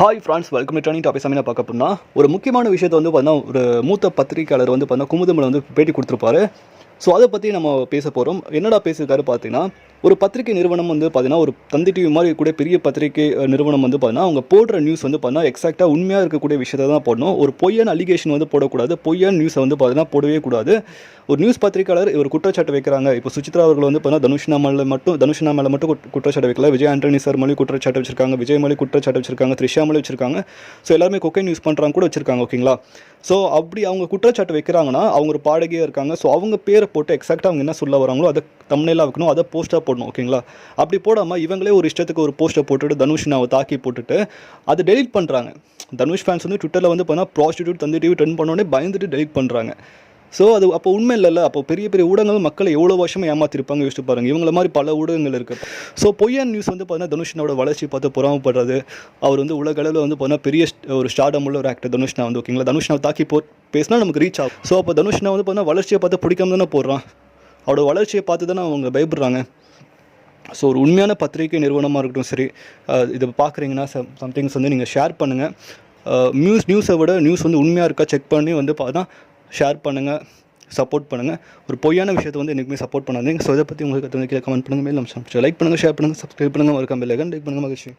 Hi friends welcome to training topic சமையல் பார்க்க போனால் ஒரு முக்கியமான விஷயத்தை வந்து பார்த்தீங்கன்னா ஒரு மூத்த பத்திரிக்கையாளர் வந்து பார்த்தீங்கன்னா குமுதமில் வந்து பேட்டி கொடுத்துருப்பாரு. ஸோ அதை பற்றி நம்ம பேச போகிறோம் என்னடா பேசியிருக்காரு பார்த்தீங்கன்னா ஒரு பத்திரிகை நிறுவனம் வந்து பார்த்தீங்கன்னா ஒரு தந்தி டிவி மாதிரி கூட பெரிய பத்திரிகை நிறுவனம் வந்து பார்த்தீங்கன்னா அவங்க போடுற நியூஸ் வந்து பார்த்தீங்கன்னா எக்ஸாக்டாக உண்மையாக இருக்கக்கூடிய விஷயத்தை தான் போடணும். ஒரு பொய்யான அலிகேஷன் வந்து போடக்கூடாது. பொய்யான நியூஸை வந்து பார்த்தீங்கன்னா போடவே கூடாது. ஒரு நியூஸ் பத்திரிகையாளர் ஒரு குற்றச்சாட்டு வைக்கிறாங்க. இப்போ சுசித்ரா அவர்கள் வந்து பார்த்தீங்கன்னா தனுஷ்னா மேலே மட்டும் தனுஷ்னா மேலே மட்டும் குற்றச்சாட்டு வைக்கல. விஜய் ஆண்டனி சார் மேலே குற்றச்சாட்டு வச்சிருக்காங்க. விஜய் மேலே குற்றச்சாட்டு வச்சிருக்காங்க. த்ரிஷா மேலே வச்சிருக்காங்க. ஸோ எல்லாருமே கொக்கைன் யூஸ் பண்ணுறாங்க கூட வச்சிருக்காங்க ஓகேங்களா ஸோ அப்படி அவங்க குற்றச்சாட்டு வைக்கிறாங்கன்னா அவங்க ஒரு பாடகியாக இருக்காங்க. ஸோ அவங்க பேரை போட்டு எக்ஸாக்டாக அவங்க என்ன சொல்ல வராங்களோ அதை தமிழ்லாம் வைக்கணும் அதை போஸ்ட்டாக போடணும் ஓகேங்களா அப்படி போடாமல் இவங்களே ஒரு இஷ்டத்துக்கு ஒரு போஸ்ட்டை போட்டுட்டு தனுஷ்னாவை தாக்கி போட்டுட்டு அதை டெலிட் பண்ணுறாங்க தனுஷ் ஃபேன்ஸ் வந்து ட்விட்டரில் வந்து பார்த்தா ப்ராஸ்டியூட் தந்தி டிவி ட்ரெண்ட் பண்ணோடனே பயந்துட்டு டெலிட் பண்ணுறாங்க ஸோ அது அப்போ உண்மை இல்லைல்ல. அப்போ பெரிய பெரிய ஊடகங்கள் மக்களை எவ்வளோ வருஷமாக ஏமாத்திருப்பாங்க யோசிச்சு பாருங்க. இவங்கள மாதிரி பல ஊடகங்கள் இருக்குது ஸோ பொய்யான் நியூஸ் வந்து பார்த்தீங்கன்னா தனுஷனோட வளர்ச்சி பார்த்து பொறாமப்படுறது. அவர் வந்து உலக அளவில் வந்து பார்த்தீங்கன்னா பெரிய ஒரு ஸ்டார்டம் உள்ள ஒரு ஆக்டர் தனுஷ்னா வந்து ஓகேங்களா தனுஷ்னாவை தாக்கி போ பேசினா நமக்கு ரீச் ஆகும். ஸோ அப்போ தனுஷ்னா வந்து பார்த்தீங்கன்னா வளர்ச்சியை பார்த்து பிடிக்காம தானே போடுறான். அவரோட வளர்ச்சியை பார்த்து தானே அவங்க பயப்படுறாங்க. ஸோ ஒரு உண்மையான பத்திரிகை நிறுவனமாக இருக்கட்டும் சரி இதை பார்க்குறீங்கன்னா சம் சம்திங்ஸ் வந்து நீங்கள் ஷேர் பண்ணுங்கள் நியூஸ் நியூஸை விட நியூஸ் வந்து உண்மையாக இருக்கா செக் பண்ணி வந்து பார்த்தா ஷேர் பண்ணுங்கள் சப்போர்ட் பண்ணுங்கள் ஒரு பொய்யான விஷயத்தை வந்து என்றைக்குமே சப்போர்ட் பண்ணாதீங்க. ஸோ இதை பற்றி உங்களுக்கு கீழே கமெண்ட் பண்ணுங்கள் மேல் நம்ம லைக் பண்ணுங்கள் ஷேர் பண்ணுங்கள் சப்ஸ்கிரைப் பண்ணுங்கள் ஒரு கம்பெல் லைக் பண்ணுங்கள் மகிழ்ச்சி.